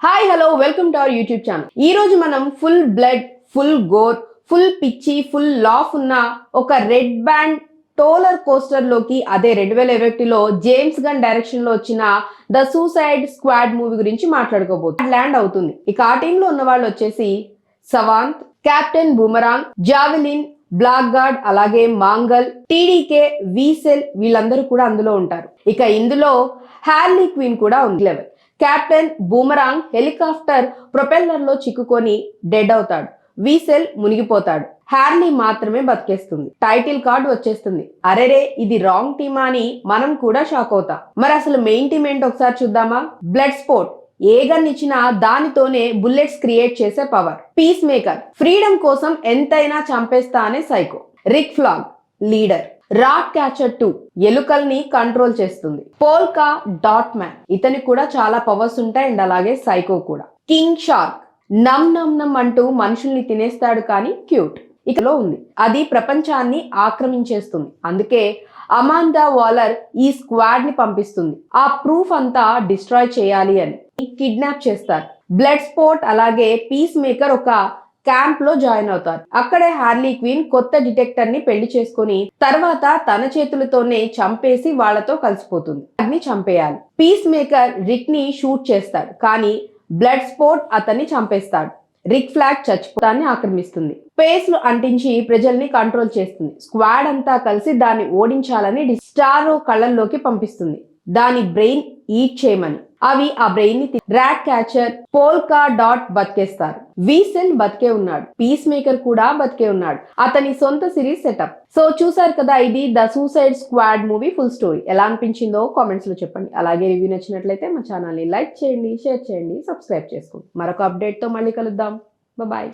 Hi hello welcome to our YouTube channel ఈ రోజు మనం full blood full gore full పిచ్చి ఫుల్ లాఫ్ ఉన్న ఒక రెడ్ బ్యాండ్ టోలర్ కోస్టర్లోకి అదే రెండు వేల ఇరవైలో జేమ్స్ గన్ డైరెక్షన్లో వచ్చిన ద సూసైడ్ స్క్వాడ్ మూవీ గురించి మాట్లాడుకోబోతుంది ల్యాండ్ అవుతుంది. ఇక ఆ టీంలో ఉన్న వాళ్ళు వచ్చేసి Savant captain boomerang javelin blackguard అలాగే మాంగల్ టీడీకే వీసెల్ వీళ్ళందరూ కూడా అందులో ఉంటారు. ఇక ఇందులో హ్యార్లీ క్వీన్ కూడా ఉంది. లెవెల్ కెప్టెన్ బూమరాంగ్ హెలికాప్టర్ ప్రొపెల్లర్లో చిక్కుకొని డెడ్ అవుతాడు. వీసెల్ మునిగిపోతాడు. హ్యార్లీ మాత్రమే బతికేస్తుంది. టైటిల్ కార్డ్ వచ్చేస్తుంది. అరెరే ఇది రాంగ్ టీమా అని మనం కూడా షాక్ అవుతాం. మరి అసలు మెయిన్ టీం ఏంటి ఒకసారి చూద్దామా? బ్లడ్ స్పోర్ట్ ఏ గన్ ఇచ్చినా దానితోనే బుల్లెట్స్ క్రియేట్ చేసే పవర్. Peacemaker. ఫ్రీడమ్ కోసం ఎంతైనా చంపేస్తా అనే psycho. Rick Flag. Leader. Ratcatcher two. ఎలుకల్ని control చేస్తుంది. Polka Dot Man. ఇతనికి కూడా చాలా పవర్స్ ఉంటాయి అండ్ అలాగే సైకో కూడా. King Shark. Nom nom nom అంటూ మనుషుల్ని తినేస్తాడు కానీ క్యూట్. ఇకలో ఉంది. అది ప్రపంచాన్ని ఆక్రమించేస్తుంది. అందుకే అమాందా వాలర్ ఈ స్క్వాడ్ని పంపిస్తుంది. ఆ ప్రూఫ్ అంతా డిస్ట్రాయ్ చేయాలి అని. కిడ్నాప్ చేస్తారు. బ్లడ్ స్పోర్ట్ అలాగే పీస్ మేకర్ ఒక క్యాంప్లో జాయిన్ అవుతారు. అక్కడే హార్లీ క్వీన్ కొత్త డిటెక్టర్ని పెళ్ళి చేసుకుని తర్వాత తన చేతులతోనే చంపేసి వాళ్ళతో కలిసిపోతుంది. అగ్ని చంపేయాలి. పీస్ మేకర్ రిక్ని షూట్ చేస్తాడు. కానీ బ్లడ్ స్పోర్ట్ అతన్ని చంపేస్తాడు. రిక్ ఫ్లాగ్ చచ్చిపోతాన్ని ఆక్రమిస్తుంది. పేస్లు అంటించి ప్రజల్ని కంట్రోల్ చేస్తుంది. స్క్వాడ్ అంతా కలిసి దాన్ని ఓడించాలని స్టారో కళ్ళల్లోకి పంపిస్తుంది. దాని బ్రెయిన్ ఈట్ చేయమని. అవి ఆ బ్రెయిన్ని ర్యాట్ క్యాచర్ పోల్కా డాట్ బతికేస్తారు. వీసెల్ బతికే ఉన్నాడు. పీస్ మేకర్ కూడా బతికే ఉన్నాడు. అతని సొంత సిరీస్ సెటప్. సో చూసారు కదా ఇది the Suicide Squad movie full story. ఎలా అనిపించిందో కామెంట్స్లో చెప్పండి. అలాగే రివ్యూ నచ్చినట్లయితే మా ఛానల్ని లైక్ చేయండి షేర్ చేయండి సబ్స్క్రైబ్ చేసుకోండి. మరొక అప్డేట్తో మళ్ళీ కలుద్దాం. బాయ్